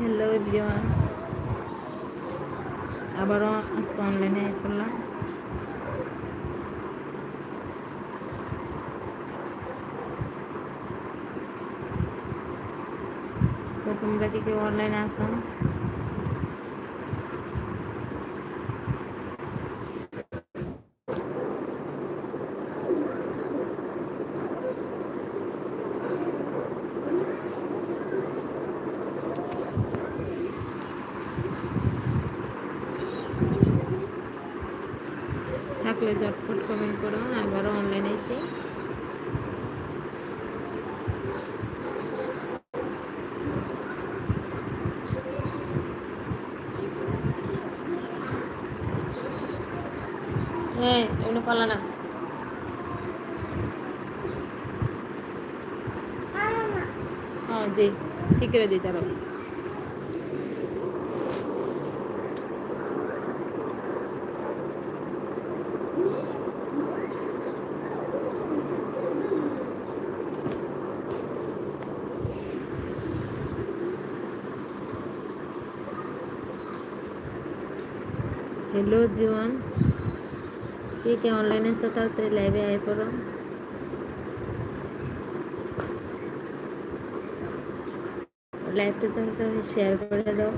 Hello everyone আবারও আজকে অনলাইনে করলাম তো তোমরা কি কেউ অনলাইনে আসো থাকলে ঝটফট কমেন্ট করো আবারও অনলাইনে এসে হ্যাঁ এমনি পালা না। হ্যাঁ দি ঠিক করে দিই তারা হ্যালো এভরিওয়ান কে কে অনলাইন আছে তাড়াতাড়ি লাইভে আয় পড়ো লাইভটা তাড়াতাড়ি শেয়ার করে দাও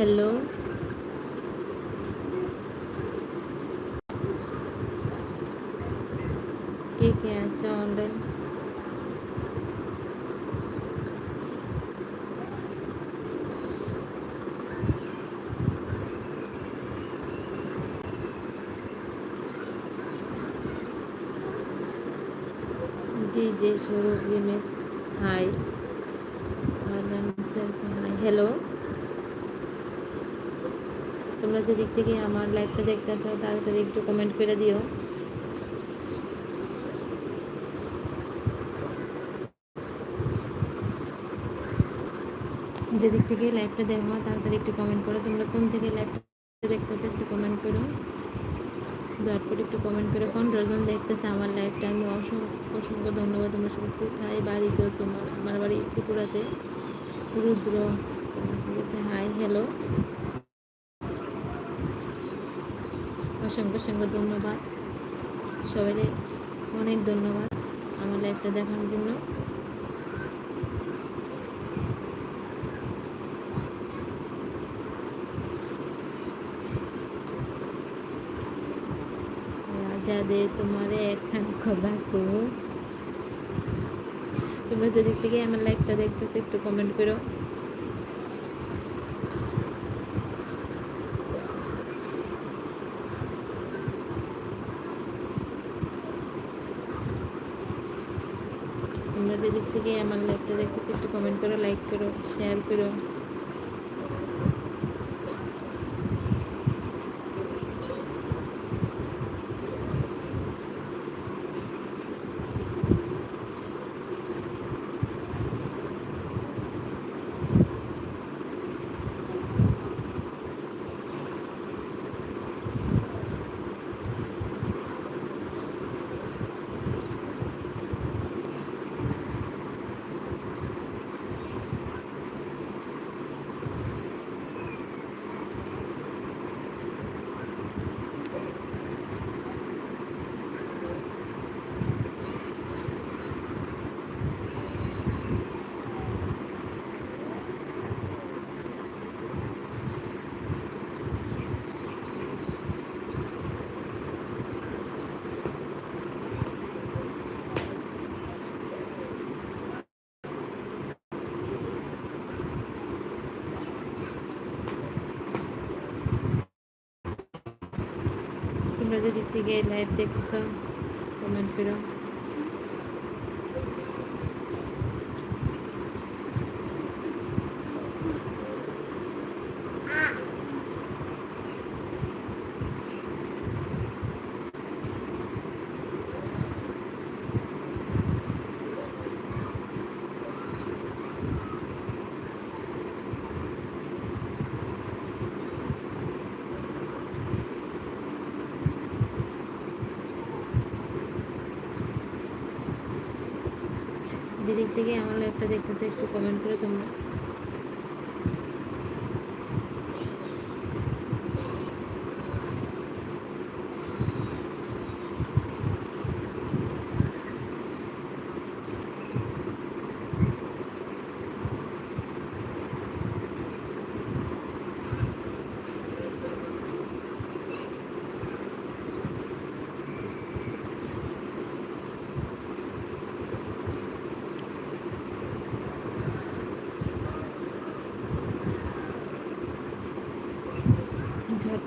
হ্যালো কে কে আছে online DJ Swarup remix hi hello দিক থেকে আমার লাইভটা দেখতেছো তাড়াতাড়ি একটু কমেন্ট করে দিও। যে দিক থেকে লাইভটা দেখো তাড়াতাড়ি একটু কমেন্ট করো। তোমরা কোন থেকে লাইভটা দেখতেছো একটু কমেন্ট করো। ঝটপট একটু কমেন্ট করে কোন রজন দেখতেছে আমার লাইভটা আমি অসংখ্য অসংখ্য ধন্যবাদ তোমার সাথে। কোথায় বাড়ি তোমার? আমার বাড়ি ত্রিপুরাতে। রুদ্র হাই হ্যালো অসংখ্য অসংখ্য ধন্যবাদ। সবাই অনেক ধন্যবাদ আমার লাইফটা দেখানোর জন্য। রাজাদের তোমারে একখান কথা তোমরা যেদিক থেকে আমার লাইফটা দেখতেছো একটু কমেন্ট করো তোমরা যেদিক থেকে আমার লাইভটা দেখতেছি একটু কমেন্ট করো লাইক করো শেয়ার করো। তোমরা যদি থেকে লাইভ দেখতেছ কমেন্ট করো যেদিক থেকে আমার লাইভটা দেখতেছে একটু কমেন্ট করে তোমরা।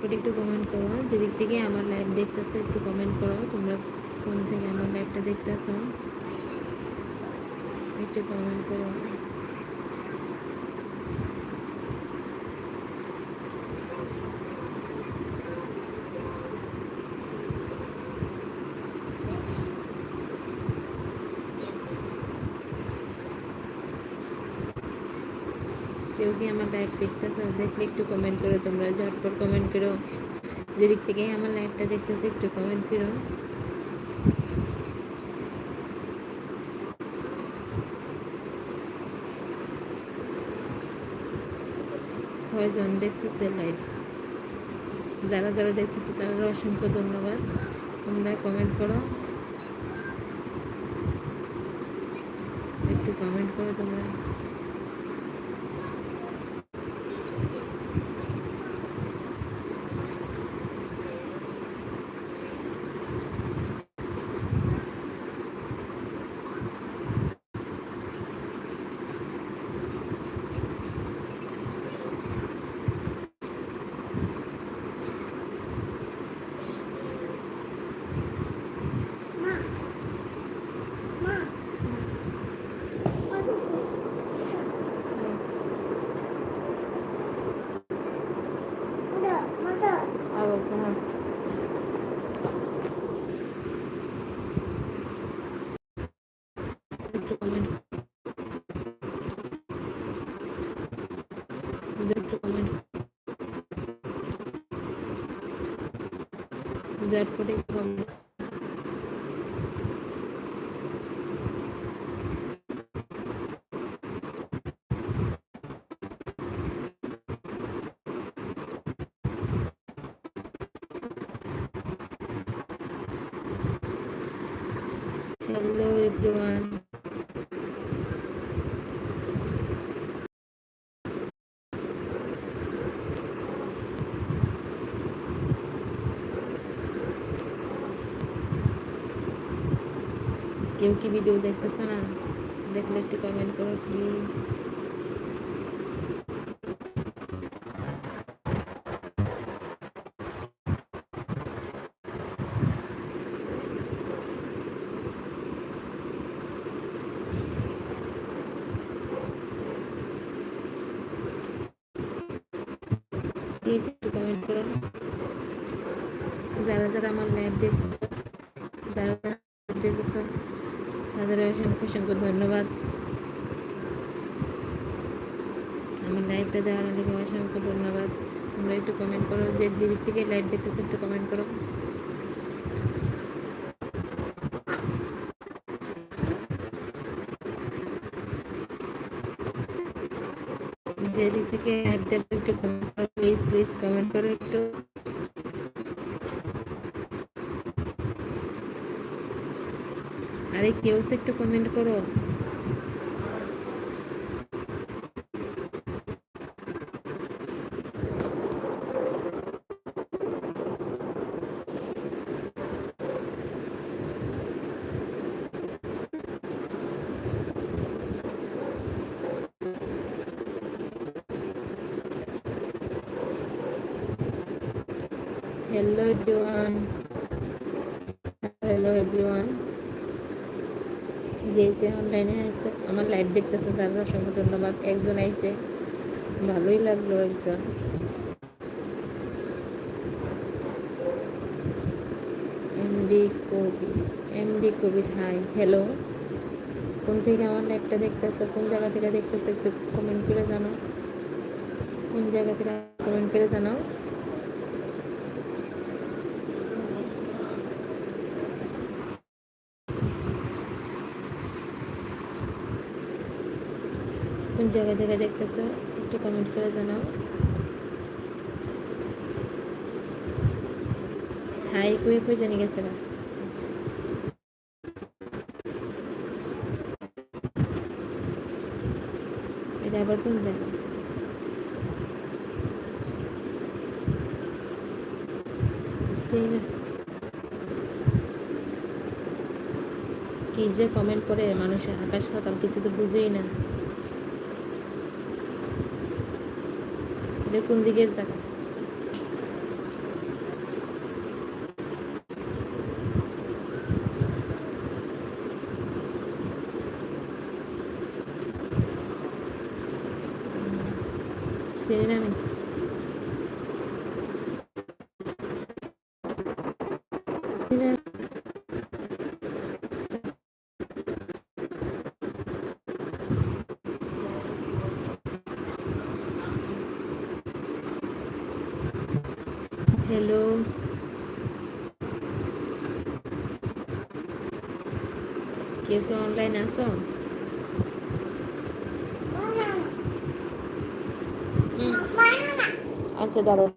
ঝটপট একটু কমেন্ট করো যেদিক থেকে আমার লাইভ দেখতেছো, একটু কমেন্ট করো, তোমরা কোন থেকে আমার লাইভটা দেখতেছো? একটু কমেন্ট করো। কেউ কি আমার লাইভ দেখলে একটু কমেন্ট করো তোমরা, ঝটপট কমেন্ট করো। যেদিক থেকে আমার লাইভটা দেখতেছো, একটু কমেন্ট করো। ছয়জন দেখতেছে লাইভ যারা যারা দেখতেছে তারা অসংখ্য ধন্যবাদ। তোমরা কমেন্ট করো। একটু কমেন্ট করো তোমরা আবার হ্যাঁ একটু কমেন্ট একটু কমেন্ট ঝটপট একটু কমেন্ট Hello everyone. কেউ কি ভিডিও দেখতেছে না? দেখলে একটু কমেন্ট করো প্লিজ প্লিজ একটু কমেন্ট করো যারা যারা আমার লাইভ দেখতেছো যারা যারা live দেখতেছো তাদের অসংখ্য অসংখ্য ধন্যবাদ আমার লাইভটা দেওয়ার লাগে অসংখ্য ধন্যবাদ তোমরা একটু কমেন্ট করো যে যেদিক থেকে লাইভ দেখতেছো, একটু কমেন্ট করো। যেদিক থেকে লাইভ দেখো একটু কমেন্ট করো প্লিজ প্লিজ কমেন্ট করো একটু। আরে কেউ তো একটু কমেন্ট করো। Hello, everyone. হ্যালো এভরিওয়ান যে যে অনলাইনে আছে, আমার লাইভ দেখতেছে তার, অসংখ্য ধন্যবাদ। একজন আইছে। ভালোই লাগল একজন। MD Kabir MD Kabir hi hello কোন থেকে আমার লাইভটা দেখতেছো? কোন জায়গা থেকে দেখতেছো? একটু কমেন্ট করে জানাও। কোন জায়গা থেকে কমেন্ট করে জানাও কোন জায়গা থেকে দেখতেছো, একটু কমেন্ট করে জানাও। হাই, কই কই জানি গেছে না। এটা আবার কোন জায়গা? কি যে কমেন্ট করে মানুষের আকাশ পাতাল, কিছু তো বুঝেই না এটা কোন দিকের জায়গা চিনি না আমি চিনি না। হ্যালো কেউ কেউ অনলাইন আসো হুম। আচ্ছা দাঁড়াও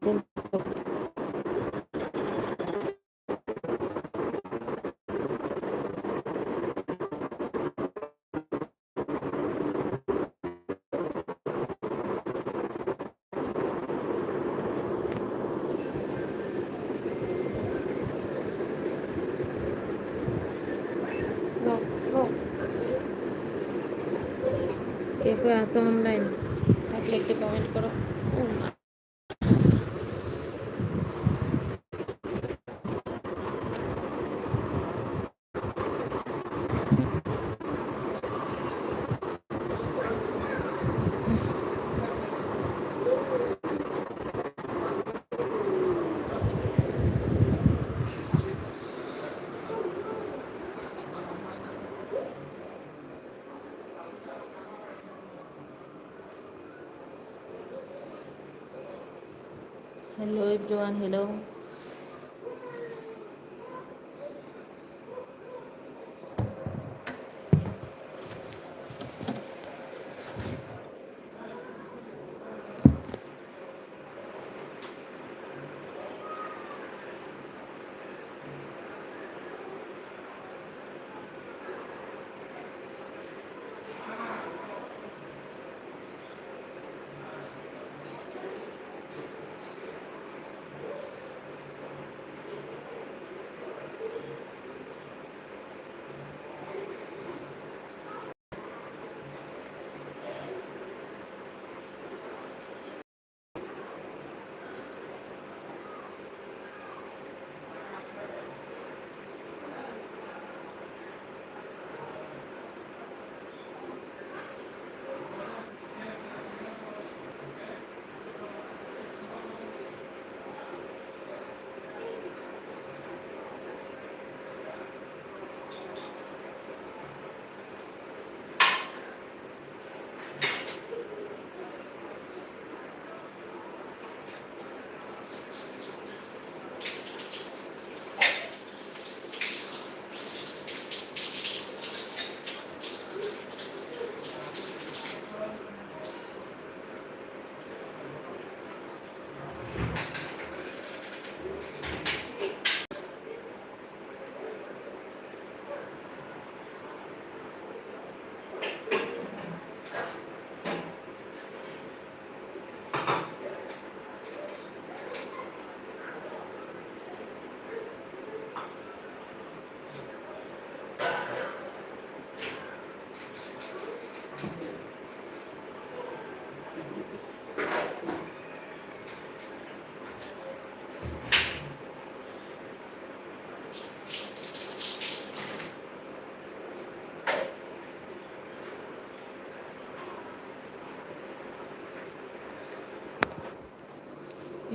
কে কেউ আসো অনলাইন থাকলে একটু কমেন্ট করো ও মা। হ্যালো এভরিওয়ান হ্যালো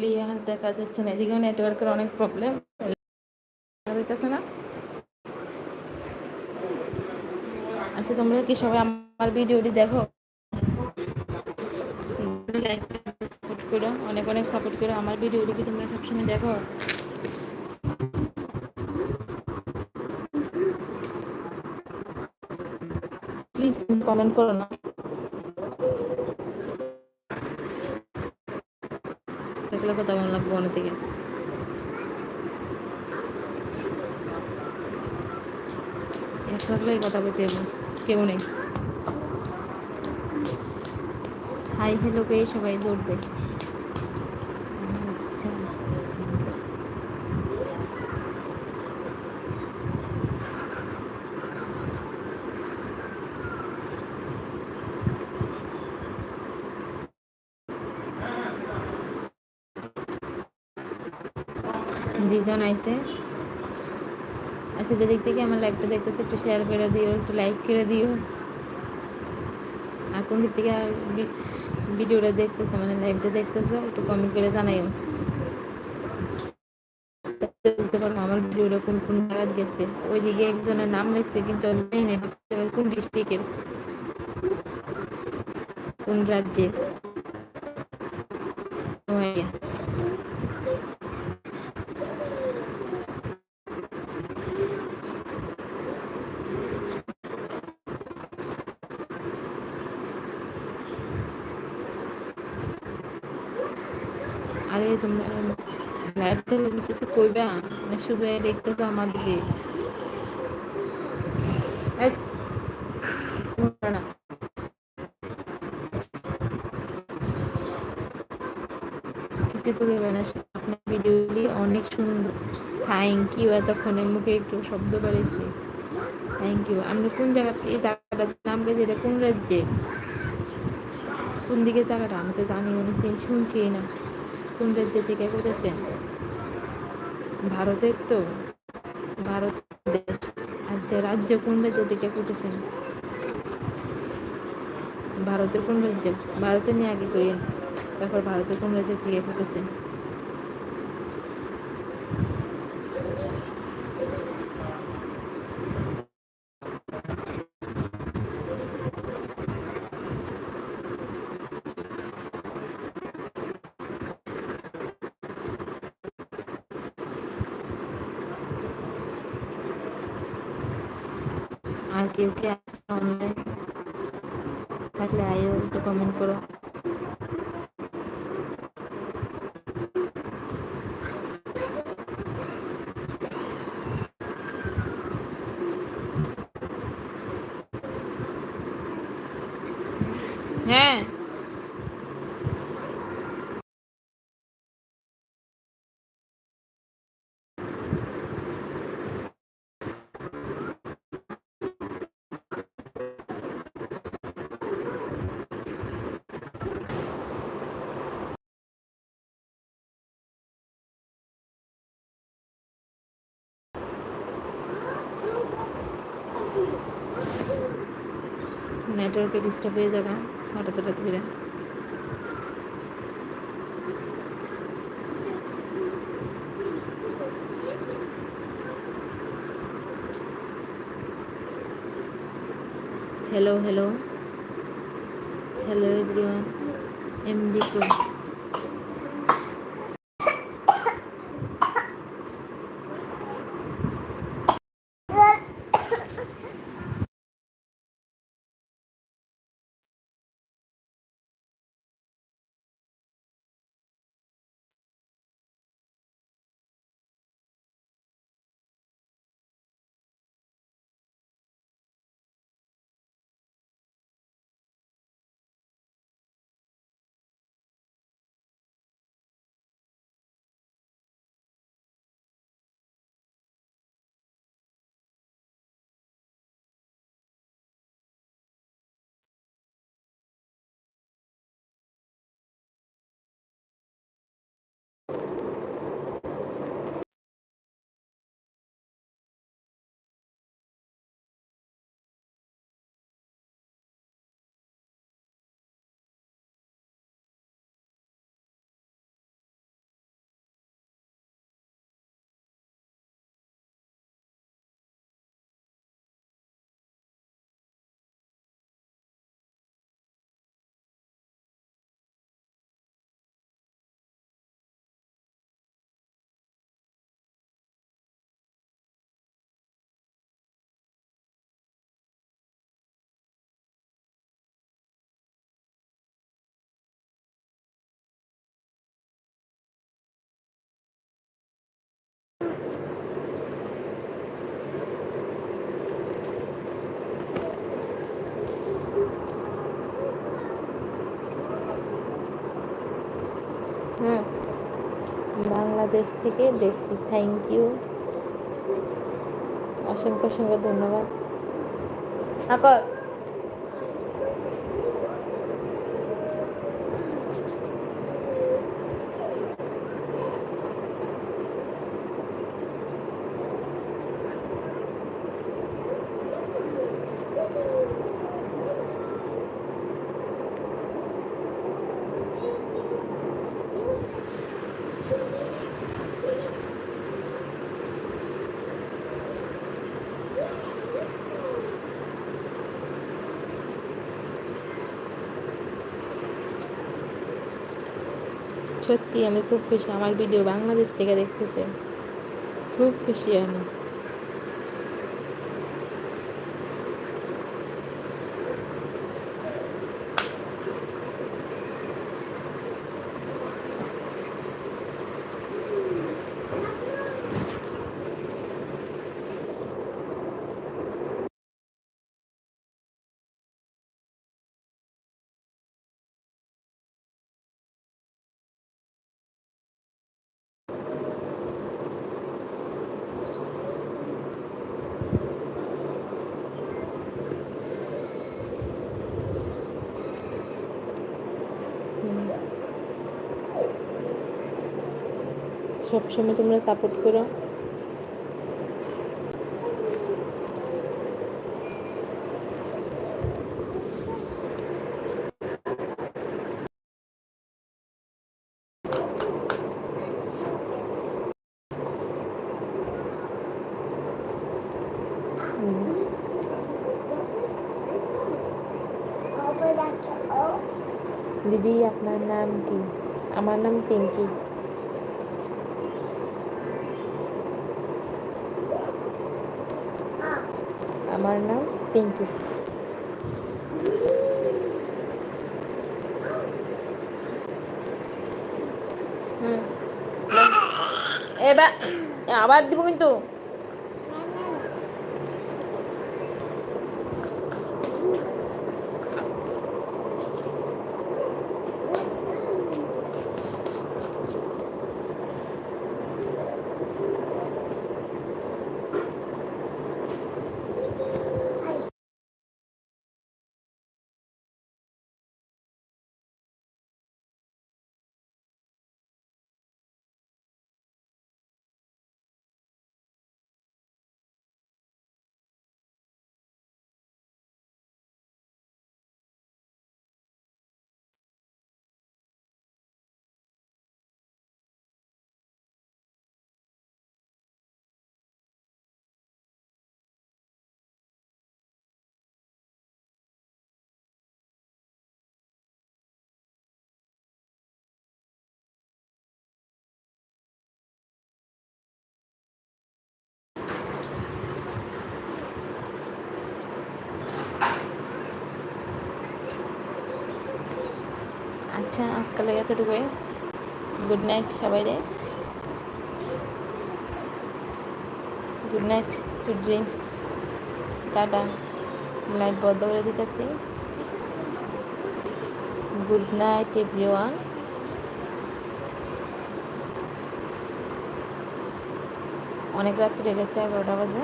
ক্লিয়ার দেখা যাচ্ছে না, এদিকেও নেটওয়ার্কের অনেক প্রবলেম হইতেছে না? আচ্ছা তোমরা কি সবাই আমার ভিডিওটি দেখো? সাপোর্ট করো, অনেক অনেক সাপোর্ট করো। আমার ভিডিওটি কি তোমরা সবসময় দেখো? প্লিজ কমেন্ট করো না। দেখলে কথা ভালো লাগবে অনেক থেকে কথা বলতে কেউ নেই। হাই হ্যালো কে সবাই? দৌড় দেয় আচ্ছা দুজন আইছে আচ্ছা যেদিক থেকে আমার লাইভটা দেখতেছে, একটু শেয়ার করে দিও, একটু লাইক করে দিও। আর কোন দিক থেকে ভিডিওটা দেখতেছো মানে লাইভটা দেখতেছো, একটু কমেন্ট করে জানাইও। বুঝতে পারব আমার ভিডিওটা কোন কোন জায়গায় গেছে। ওইদিকে একজনের নাম লিখছে, কিন্তু কোন ডিস্ট্রিক্টের কোন রাজ্যের ও আইয়া। আরে তোমরা লাইভটা কিছু তো কইবা শুধু এই আমার দিকে তো না, আপনার ভিডিওগুলি অনেক সুন্দর। থ্যাংক ইউ এতক্ষণের মুখে একটু শব্দ বাড়িয়েছে। থ্যাংক ইউ আপনি কোন জায়গা এই জায়গাটা নাম রয়েছে এটা কোন রাজ্যে? কোন দিকে জায়গাটা? আমি তো জানি না শুনছি না। কোন রাজ্য থেকে করেছেন ভারতের তো, ভারত দেশ আচ্ছা রাজ্য কোন রাজ্য থেকে করতেছেন? ভারতের কোন রাজ্য? ভারতের নিয়ে আগে করেন তারপর ভারতের কোন রাজ্য থেকে করেছেন আর কেউ কি আছে অনলাইন থাকলে আইও একটু কমেন্ট করো হ্যাঁ নেটওয়ার্কে ডিস্টার্ব হয়ে যাবে হঠাৎ হঠাৎ করে hello hello hello everyone MD কো বাংলাদেশ থেকে দেখছি। থ্যাংক ইউ অসংখ্য অসংখ্য ধন্যবাদ। আকর সত্যি আমি খুব খুশি। আমার ভিডিও বাংলাদেশ থেকে দেখতেছে। খুব খুশি আমি। সবসময় তোমরা সাপোর্ট করো। দিদি আপনার নাম কি? আমার নাম পিঙ্কি। আমার নাম পিঙ্কি। এবার আবার দিব কিন্তু? আচ্ছা আজকাল এতটুকুই। গুড নাইট সবাই রে good night sweet dreams tata. Live বদ্ধ করে দিতেছি। গুড নাইট এভরিওয়ান অনেক রাত্রি গেছে, এগারোটা বাজে।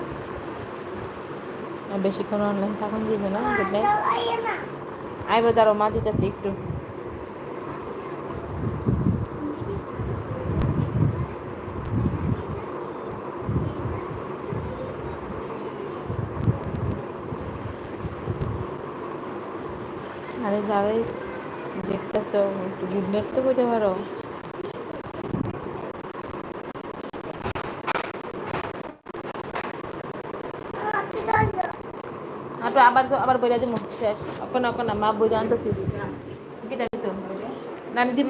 বেশিক্ষণ অনলাইন থাকুন দিবে না। গুড নাইট আইব দাঁড়ো মা দিতেছি একটু আরে যারাই দেখতেছ, একটু তো করতে পারো আবার আবার বইরা দিব শেষ। এখন এখন মা বইরা আনতেছি। আমি দিব